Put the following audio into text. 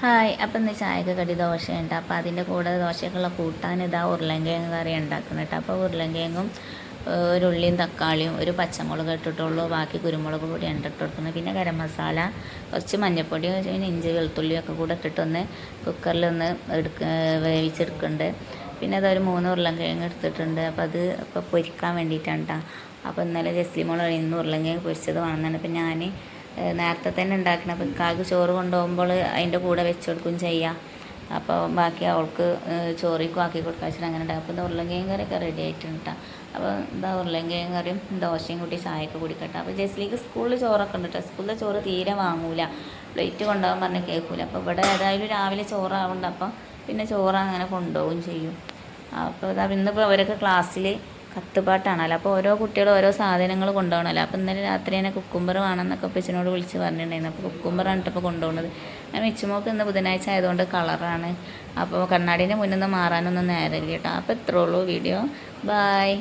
Hi അപ്പം ഇന്ന് ചായക്ക് കടി ദോശയുണ്ട്. അപ്പോൾ അതിന്റെ കൂടെ ദോശക്കുള്ള കൂട്ടാൻ ഇതാ ഉരുളൻകിഴങ്ങ് കറി ഉണ്ടാക്കുന്നത് കേട്ടോ. അപ്പോൾ ഉരുളൻകിഴങ്ങും ഒരു ഉള്ളിയും തക്കാളിയും ഒരു പച്ചമുളക് ഇട്ടിട്ടുള്ളൂ. ബാക്കി കുരുമുളക് പൊടി ഉണ്ട് കൊടുക്കുന്നത് പിന്നെ ഗരം മസാല കുറച്ച് മഞ്ഞൾപ്പൊടി പിന്നെ ഇഞ്ചി വെളുത്തുള്ളിയും ഒക്കെ കൂടെ ഇട്ടിട്ടൊന്ന് കുക്കറിലൊന്ന് എടുക്ക വേവിച്ചെടുക്കുന്നുണ്ട്. പിന്നെ അതൊരു മൂന്ന് ഉരുളൻകിഴങ്ങ് എടുത്തിട്ടുണ്ട്. അപ്പോൾ അത് ഇപ്പോൾ പൊരിക്കാൻ വേണ്ടിയിട്ടാണ് കേട്ടോ. അപ്പോൾ ഇന്നലെ ജസ്ലിമോൾ ഇന്ന് ഉരുളൻകിഴങ്ങ് പൊരിച്ചത് വേണമെന്നാണ് അപ്പോൾ ഞാൻ നേരത്തെ തന്നെ ഉണ്ടാക്കണം. അപ്പോൾ കാക്ക് ചോറ് കൊണ്ടുപോകുമ്പോൾ അതിന്റെ കൂടെ വെച്ച് കൊടുക്കും ചെയ്യാം. അപ്പോൾ ബാക്കി അവൾക്ക് ചോറിക്കും ആക്കി കൊടുക്കാൻ വെച്ചിട്ട് അങ്ങനെ ഉണ്ടാകും അപ്പോൾ ഇത് ഉരുളങ്കിഴങ്ങ് കറിയൊക്കെ റെഡി ആയിട്ടുണ്ട് അപ്പോൾ ഇതാ ഉരുളങ്കിഴങ്ങ് കറിയും ദോശയും കൂട്ടി ചായയൊക്കെ കുടിക്കട്ടെ അപ്പോൾ ജസ്ലിക്ക് സ്കൂളിൽ ചോറൊക്കെ ഉണ്ട് കേട്ടോ സ്കൂളിലെ ചോറ് തീരെ വാങ്ങൂല. പ്ലേറ്റ് കൊണ്ടുപോകാൻ പറഞ്ഞ് കേൾക്കൂല. അപ്പോൾ ഇവിടെ ഏതായാലും രാവിലെ ചോറാവുന്നുണ്ട് അപ്പം പിന്നെ ചോറ് അങ്ങനെ കൊണ്ടുപോവുകയും ചെയ്യും. അപ്പോൾ ഇതാ ഇന്നിപ്പോൾ അവരൊക്കെ ക്ലാസ്സിൽ കത്തുപാട്ടാണല്ലോ. അപ്പോൾ ഓരോ കുട്ടികളും ഓരോ സാധനങ്ങൾ കൊണ്ടുപോകണമല്ലോ. അപ്പോൾ ഇന്നലെ രാത്രി തന്നെ കുക്കുംബർ വേണമെന്നൊക്കെ അപ്പച്ചനോട് വിളിച്ച് പറഞ്ഞിട്ടുണ്ടായിരുന്നു. അപ്പോൾ കുക്കുംബറാണ് ഇപ്പോൾ കൊണ്ടുപോകുന്നത്. ഞാൻ മിച്ചുമോക്ക് ഇന്ന് ബുധനാഴ്ച ആയതുകൊണ്ട് കളറാണ് അപ്പോൾ കണ്ണാടീന്റെ മുന്നിൽ നിന്ന് മാറാനൊന്നും നേരമില്ല കേട്ടോ. അപ്പോൾ ഇത്രേ ഉള്ളൂ വീഡിയോ ബായ്